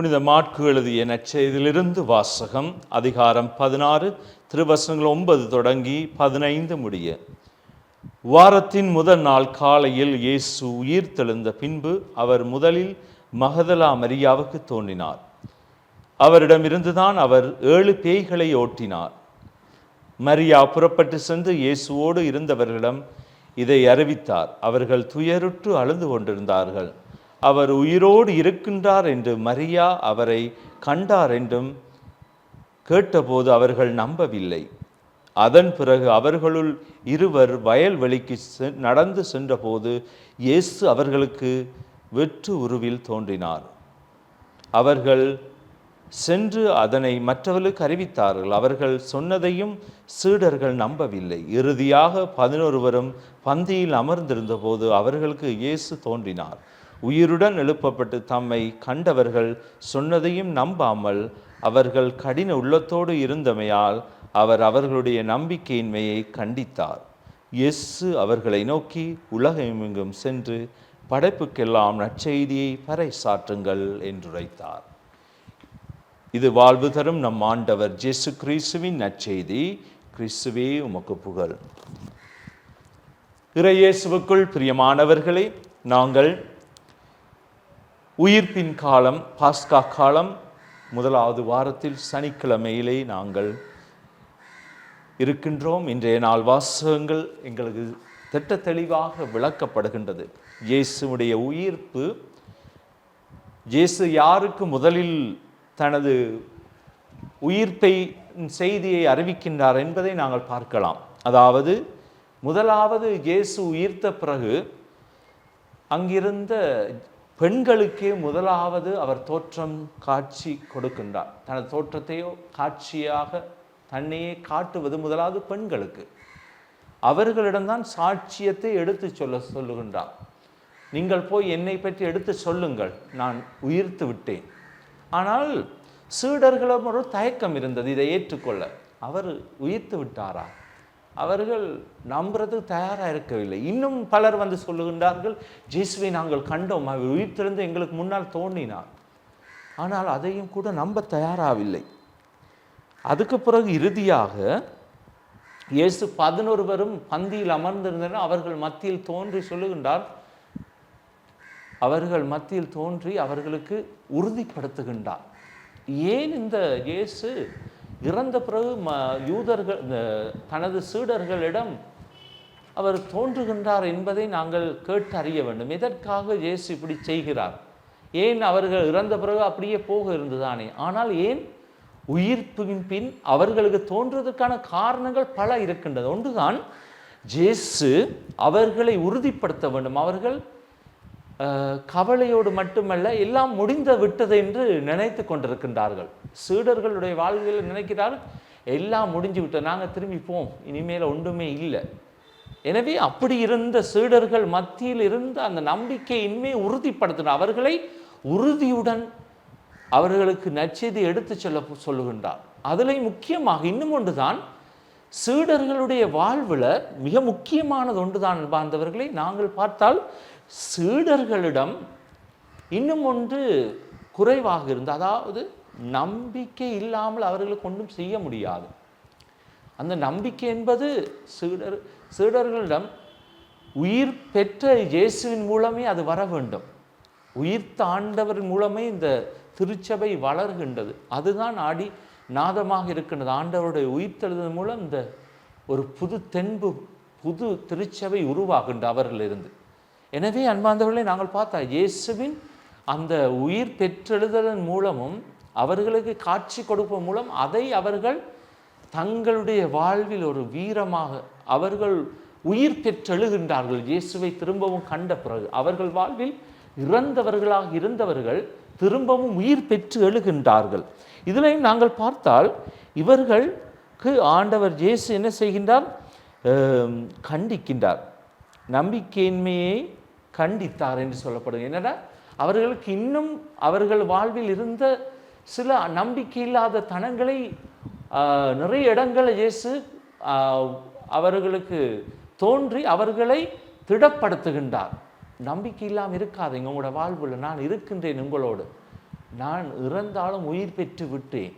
புனித மாற்கு எழுதிய நற்செய்தியிலிருந்து வாசகம் அதிகாரம் பதினாறு திருவசனங்கள் ஒன்பது தொடங்கி பதினைந்து முடிய. வாரத்தின் முதல் நாள் காலையில் இயேசு உயிர் தெழுந்த பின்பு அவர் முதலில் மகதலா மரியாவுக்கு தோன்றினார். அவரிடமிருந்துதான் அவர் ஏழு பேய்களை ஓட்டினார். மரியா புறப்பட்டு சென்று இயேசுவோடு இருந்தவர்களிடம் இதை அறிவித்தார். அவர்கள் துயருற்று அழுது கொண்டிருந்தார்கள். அவர் உயிரோடு இருக்கின்றார் என்று மரியா அவரை கண்டார் என்றும் கேட்டபோது அவர்கள் நம்பவில்லை. அதன் பிறகு அவர்களுள் இருவர் வயல்வெளிக்கு செ- நடந்து சென்றபோது இயேசு அவர்களுக்கு வெற்று உருவில் தோன்றினார். அவர்கள் சென்று அதனை மற்றவர்களுக்கு அறிவித்தார்கள். அவர்கள் சொன்னதையும் சீடர்கள் நம்பவில்லை. இறுதியாக பதினொருவரும் பந்தியில் அமர்ந்திருந்தபோது அவர்களுக்கு இயேசு தோன்றினார். உயிருடன் எழுப்பப்பட்டு தம்மை கண்டவர்கள் சொன்னதையும் நம்பாமல் அவர்கள் கடின உள்ளத்தோடு இருந்தமையால் அவர் அவர்களுடைய நம்பிக்கையின்மையை கண்டித்தார். எஸ்ஸு அவர்களை நோக்கி உலகமெங்கும் சென்று படைப்புக்கெல்லாம் நற்செய்தியை பறைசாற்றுங்கள் என்றுரைத்தார். இது வாழ்வு தரும் நம் ஆண்டவர் ஜேசு கிறிஸ்துவின் நற்செய்தி. கிறிஸ்துவே உமக்கு புகழ். இறையேசுவுக்குள் பிரியமானவர்களே நாங்கள் உயிர்ப்பின் காலம் பாஸ்கா காலம் முதலாவது வாரத்தில் சனிக்கிழமையிலே நாங்கள் இருக்கின்றோம். இன்றைய நாள் வாசகங்கள் எங்களுக்கு திட்ட தெளிவாக விளக்கப்படுகின்றது. இயேசுடைய உயிர்ப்பு இயேசு யாருக்கு முதலில் தனது உயிர்ப்பை செய்தியை அறிவிக்கின்றார் என்பதை நாங்கள் பார்க்கலாம். அதாவது முதலாவது இயேசு உயிர்த்த பிறகு அங்கிருந்த பெண்களுக்கே முதலாவது அவர் தோற்றம் காட்சி கொடுக்கின்றார். தனது தோற்றத்தையோ காட்சியாக தன்னையே காட்டுவது முதலாவது பெண்களுக்கு. அவர்களிடம்தான் சாட்சியத்தை எடுத்து சொல்ல சொல்லுகின்றார். நீங்கள் போய் என்னை பற்றி எடுத்து சொல்லுங்கள். நான் உயிர்த்து விட்டேன். ஆனால் சீடர்களும் ஒரு தயக்கம் இருந்தது. இதை ஏற்றுக்கொள்ள. அவர் உயிர்த்து விட்டாரா? அவர்கள் நம்புறதுக்கு தயாராக இருக்கவில்லை. இன்னும் பலர் வந்து சொல்லுகின்றார்கள் ஜேசுவை நாங்கள் கண்டோம். அவர் உயிர்த்திருந்து எங்களுக்கு முன்னால் தோன்றினார். ஆனால் அதையும் கூட நம்ப தயாராகவில்லை அதுக்கு பிறகு இறுதியாக இயேசு பதினொருவரும் பந்தியில் அமர்ந்திருந்தனர். அவர்கள் மத்தியில் தோன்றி சொல்லுகின்றார் அவர்கள் மத்தியில் தோன்றி அவர்களுக்கு உறுதிப்படுத்துகின்றார். ஏன் இந்த இயேசு இறந்த பிறகு ம யூதர்கள் தனது சீடர்களிடம் அவர் தோன்றுகின்றார் என்பதை நாங்கள் கேட்டு அறிய வேண்டும். எதற்காக இயேசு இப்படி செய்கிறார்? ஏன் அவர்கள் இறந்த பிறகு அப்படியே போக இருந்ததானே? ஆனால் ஏன்? உயிர்ப்பின் பின் அவர்களுக்கு தோன்றுவதற்கான காரணங்கள் பல இருக்கின்றது. ஒன்றுதான் ஜேசு அவர்களை உறுதிப்படுத்த வேண்டும். அவர்கள் கவலையோடு மட்டுமல்ல எல்லாம் முடிந்து விட்டது என்று நினைத்து கொண்டிருக்கின்றார்கள். சீடர்களுடைய வாழ்வில் நினைக்கிறார்கள் எல்லாம் முடிஞ்சு விட்டோம் நாங்கள் திரும்பி போம் இனிமேல் ஒன்றுமே இல்லை. எனவே அப்படி இருந்த சீடர்கள் மத்தியில் இருந்த அந்த நம்பிக்கையின்மை உறுதிப்படுத்தின அவர்களை உறுதியுடன் அவர்களுக்கு நச்செய்தி எடுத்துச் சொல்ல சொல்லுகின்றார். அதில் முக்கியமாக இன்னும் ஒன்றுதான் சீடர்களுடைய வாழ்வில் மிக முக்கியமானது ஒன்றுதான் அன்பார்ந்தவர்களை நாங்கள் பார்த்தால் சீடர்களிடம் இன்னும் ஒன்று குறைவாக இருந்து அதாவது நம்பிக்கை இல்லாமல் அவர்களுக்கு ஒன்றும் செய்ய முடியாது. அந்த நம்பிக்கை என்பது சீடர் சீடர்களிடம் உயிர் பெற்ற இயேசுவின் மூலமே அது வர வேண்டும். உயிர்த்த ஆண்டவர் மூலமே இந்த திருச்சபை வளர்கின்றது. அதுதான் ஆடி நாதமாக இருக்கின்றது ஆண்டவருடைய உயிர்த்தெழுதல் மூலம் இந்த ஒரு புது தென்பு புது திருச்சபை உருவாகின்ற அவர்களிருந்து எனவே அன்பார்ந்தவர்களை நாங்கள் பார்த்தா இயேசுவின் அந்த உயிர் பெற்றெழுதலின் மூலமும் அவர்களுக்கு காட்சி கொடுப்பதன் மூலம் அதை அவர்கள் தங்களுடைய வாழ்வில் ஒரு வீரமாக அவர்கள் உயிர் பெற்றெழுகின்றார்கள். இயேசுவை திரும்பவும் கண்ட பிறகு அவர்கள் வாழ்வில் இறந்தவர்களாக இருந்தவர்கள் திரும்பவும் உயிர் பெற்று எழுகின்றார்கள். இதிலையும் நாங்கள் பார்த்தால் இவர்களுக்கு ஆண்டவர் இயேசு என்ன செய்கின்றார்? கண்டிக்கின்றார். நம்பிக்கையின்மையை கண்டித்தார் என்று சொல்லப்படும் என்னடா? அவர்களுக்கு இன்னும் அவர்கள் வாழ்வில் இருந்த சில நம்பிக்கை இல்லாத தனங்களை நிறைய இடங்களை இயேசு அவர்களுக்கு தோன்றி அவர்களை திடப்படுத்துகின்றார். நம்பிக்கை இல்லாமல் இருக்காதீங்க. உங்களோட வாழ்வில் நான் இருக்கின்றேன் உங்களோடு. நான் இறந்தாலும் உயிர் பெற்று விட்டேன்.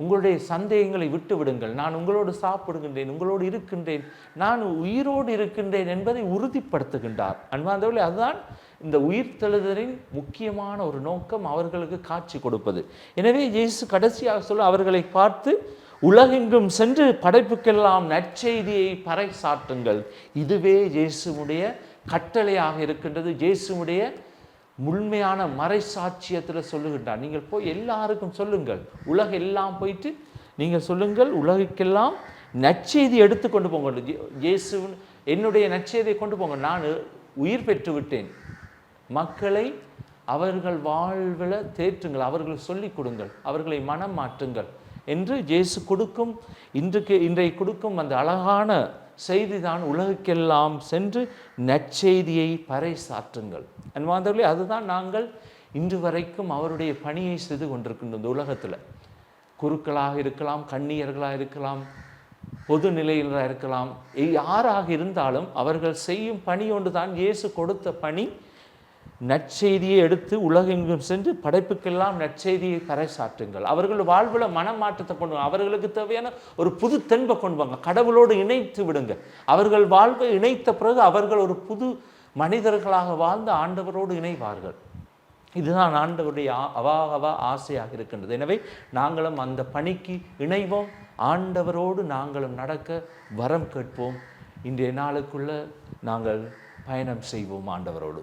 உங்களுடைய சந்தேகங்களை விட்டு விடுங்கள். நான் உங்களோடு சாப்பிடுகின்றேன் உங்களோடு இருக்கின்றேன். நான் உயிரோடு இருக்கின்றேன் என்பதை உறுதிப்படுத்துகின்றார். அன்பாந்தவர்களே அதுதான் இந்த உயிர்த்தெழுதலின் முக்கியமான ஒரு நோக்கம் அவர்களுக்கு காட்சி கொடுப்பது. எனவே இயேசு கடைசியாக சொல்ல அவர்களை பார்த்து உலகெங்கும் சென்று படைப்புக்கெல்லாம் நற்செய்தியை பறை சாட்டுங்கள் இதுவே இயேசுடைய கட்டளையாக இருக்கின்றது. இயேசுடைய முழுமையான மறைசாட்சியத்தில் சொல்லுகின்றார். நீங்கள் போய் எல்லாருக்கும் சொல்லுங்கள். உலக எல்லாம் போயிட்டு நீங்கள் சொல்லுங்கள். உலகக்கெல்லாம் நற்செய்தி எடுத்து கொண்டு போங்க இயேசு என்னுடைய நற்செய்தியை கொண்டு போங்க. நான் உயிர் பெற்று விட்டேன். மக்களை அவர்கள் வாழ்வில் தேற்றுங்கள். அவர்கள் சொல்லிக் கொடுங்கள். அவர்களை மனம் மாற்றுங்கள். என்று இயேசு கொடுக்கும் இன்றைக்கு இன்றைக்கு கொடுக்கும் அந்த அழகான செய்திதான் உலகுக்கெல்லாம் சென்று நற்செய்தியை பறைசாற்றுங்கள். அன்பாந்தவர்களே அதுதான் நாங்கள் இன்று வரைக்கும் அவருடைய பணியை செய்து கொண்டிருக்கின்றோம் இந்த உலகத்தில். குருக்களாக இருக்கலாம் கண்ணியர்களாக இருக்கலாம் பொது நிலையிலாக இருக்கலாம் யாராக இருந்தாலும் அவர்கள் செய்யும் பணி ஒன்று தான் இயேசு கொடுத்த பணி நற்செய்தியை எடுத்து உலகெங்கும் சென்று படைப்புக்கெல்லாம் நற்செய்தியை பறைசாற்றுங்கள் அவர்கள் வாழ்வில் மனமாற்றத்தை கொண்டு அவர்களுக்கு தேவையான ஒரு புது தென்பை கொண்டு வாங்க. கடவுளோடு இணைத்து விடுங்க அவர்கள் வாழ்வை இணைத்த பிறகு அவர்கள் ஒரு புது மனிதர்களாக வாழ்ந்து ஆண்டவரோடு இணைவார்கள். இதுதான் ஆண்டவருடைய அவாகவா ஆசையாக இருக்கின்றது. எனவே நாங்களும் அந்த பணிக்கு இணைவோம். ஆண்டவரோடு நாங்களும் நடக்க வரம் கேட்போம். இன்றைய நாளுக்குள்ள நாங்கள் பயணம் செய்வோம் ஆண்டவரோடு.